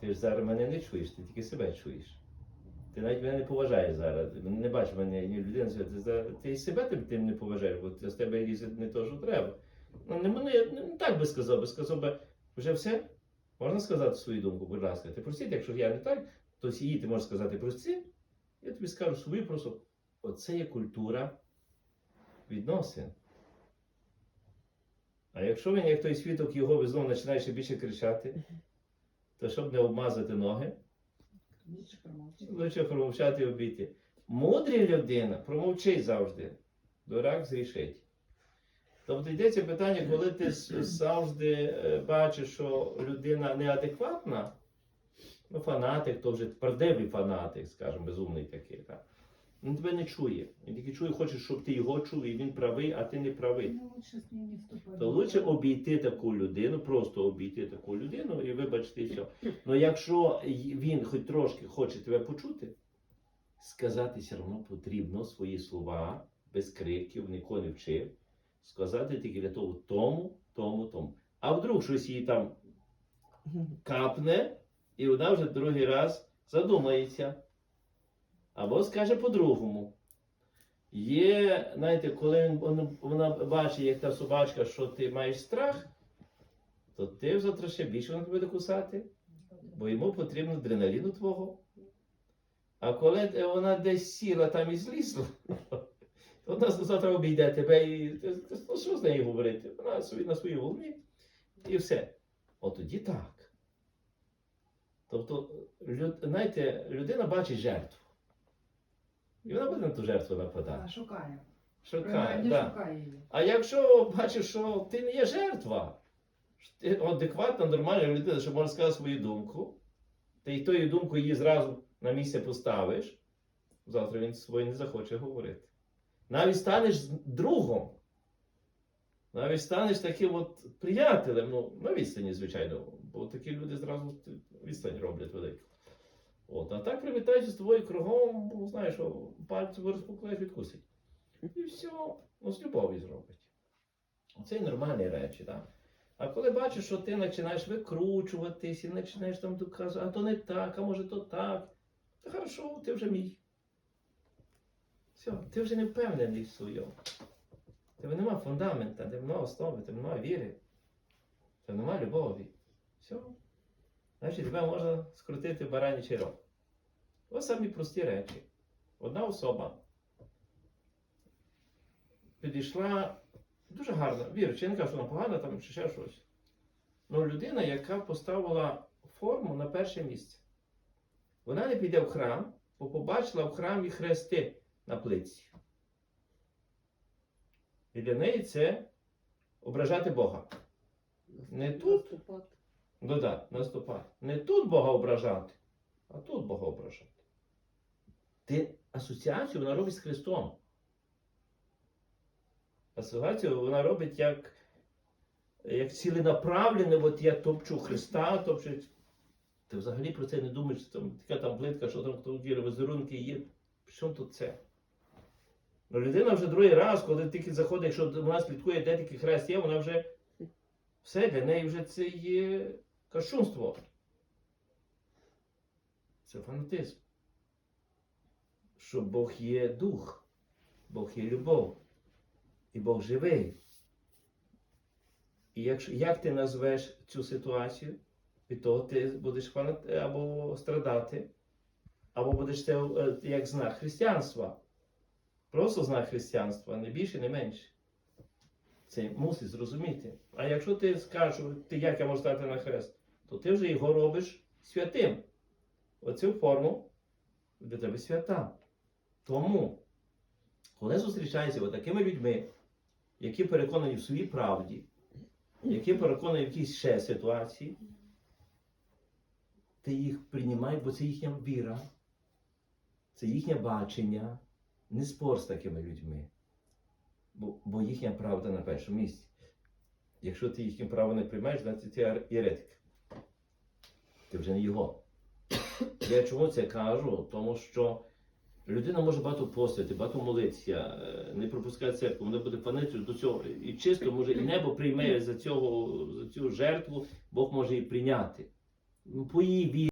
Ти ж зараз мене не чуєш, ти тільки себе чуєш. Ти навіть мене не поважаєш зараз. Не бачиш мене ні людина, ти, ти і себе тим, тим не поважаєш, бо з тебе лізе не то, що треба. Ну, не, мене, не, так би сказав, би сказав би, вже все? Можна сказати свою думку, будь ласка. Ти простіть, якщо я не так, то її ти можеш сказати прости. Я тобі скажу свою просто. Оце є культура відносин. А якщо він, як той свідок його знову починає ще більше кричати, то щоб не обмазати ноги, Лучше промовчати. і обійти. Мудрі людина промовчить завжди. Дурак зрішить. Тобто йдеться питання, коли ти завжди е, бачиш, що людина неадекватна, ну, фанатик, то вже твердивий фанатик, скажімо, безумний такий. Так? Він тебе не чує. Він тільки чує, хоче, щоб ти його чув, і він правий, а ти не правий. Ну, лучше з ним не вступати. То лучше обійти таку людину, просто обійти таку людину і вибачте і все. Ну якщо він хоч трошки хоче тебе почути, сказати все одно потрібно свої слова без криків, нікого не вчив. Сказати тільки для того тому, тому, тому. А вдруг щось їй там капне, і вона вже другий раз задумається. Або скаже по-другому. Є, знаєте, коли вона, бачить, як та собачка, що ти маєш страх, то ти завтра ще більше вона буде кусати, бо йому потрібно адреналіну твого. А коли вона десь сіла там і злізла, то вона завтра обійде тебе і ну, що з нею говорити? Вона собі на своїй волні і все. От тоді так. Тобто, люд, знаєте, людина бачить жертву. І вона буде на ту жертву нападати. А, шукає. Шукає, да. шукає її. А якщо бачиш, що ти не є жертва, ти адекватна, нормальна людина, що може сказати свою думку, ти тою думкою її зразу на місце поставиш, завтра він своє не захоче говорити. Навіть станеш другом. Навіть станеш таким от приятелем, ну, на відстані, звичайно, бо такі люди зразу відстань роблять велику. От, а так привітаються з тобою кругом, бо знаєш, що пальці розпуклаєш відкусить. І все, ну, з любов'ю зробить. Це нормальні речі, так. А коли бачиш, що ти починаєш викручуватись і починаєш там доказувати, а то не так, а може то так, то хорошо, ти вже мій. Все, ти вже не впевнений в своєму. Тебе нема фундамента, тебе нема основи, тебе нема віри, тебе нема любові. Все. Значить, тебе можна скрутити баранячий рог. Ось самі прості речі. Одна особа підійшла дуже гарно. Віруючи, я не кажу, що вона погана там чи ще щось. Ну, людина, яка поставила форму на перше місце. Вона не піде в храм, бо побачила в храмі хрести на плитці. І для неї це ображати Бога. Не тут, Наступати. ну да, наступати. Не тут Бога ображати, а тут Бога ображати. Ти асоціацію вона робить з Христом. Асоціацію вона робить як, як ціленаправлене, от я топчу Христа, топчу. Ти взагалі про це не думаєш, там така там плитка, що там хто вірить, візерунки є. Чому тут це? Ну, людина вже другий раз, коли тільки заходить, якщо вона слідкує, де такий хрест є, вона вже все, для неї вже це є кощунство. Це фанатизм. Що Бог є дух, Бог є любов, і Бог живий. І якщо, як ти назвеш цю ситуацію, від того ти будеш фанат, або страдати, або будеш це е, як знак християнства. Просто знак християнства, не більше, не менше. Це мусить зрозуміти. А якщо ти скажеш, ти як я можу стати на хрест, то ти вже його робиш святим. Оцю форму для тебе свята. Тому, коли зустрічаєшся такими людьми, які переконані в своїй правді, які переконані в якійсь ще ситуації, ти їх приймай, бо це їхня віра, це їхнє бачення. Не спор з такими людьми. Бо, бо їхня правда на першому місці. Якщо ти їхнє право не приймаєш, значить ти єретик. Ти вже не його. Я чому це кажу? Тому що людина може багато постити, багато молитися, е, не пропускати церкву, вона буде фанити до цього. І чисто може і небо прийме за, цього, за цю жертву, Бог може її прийняти. Ну, По її вірі.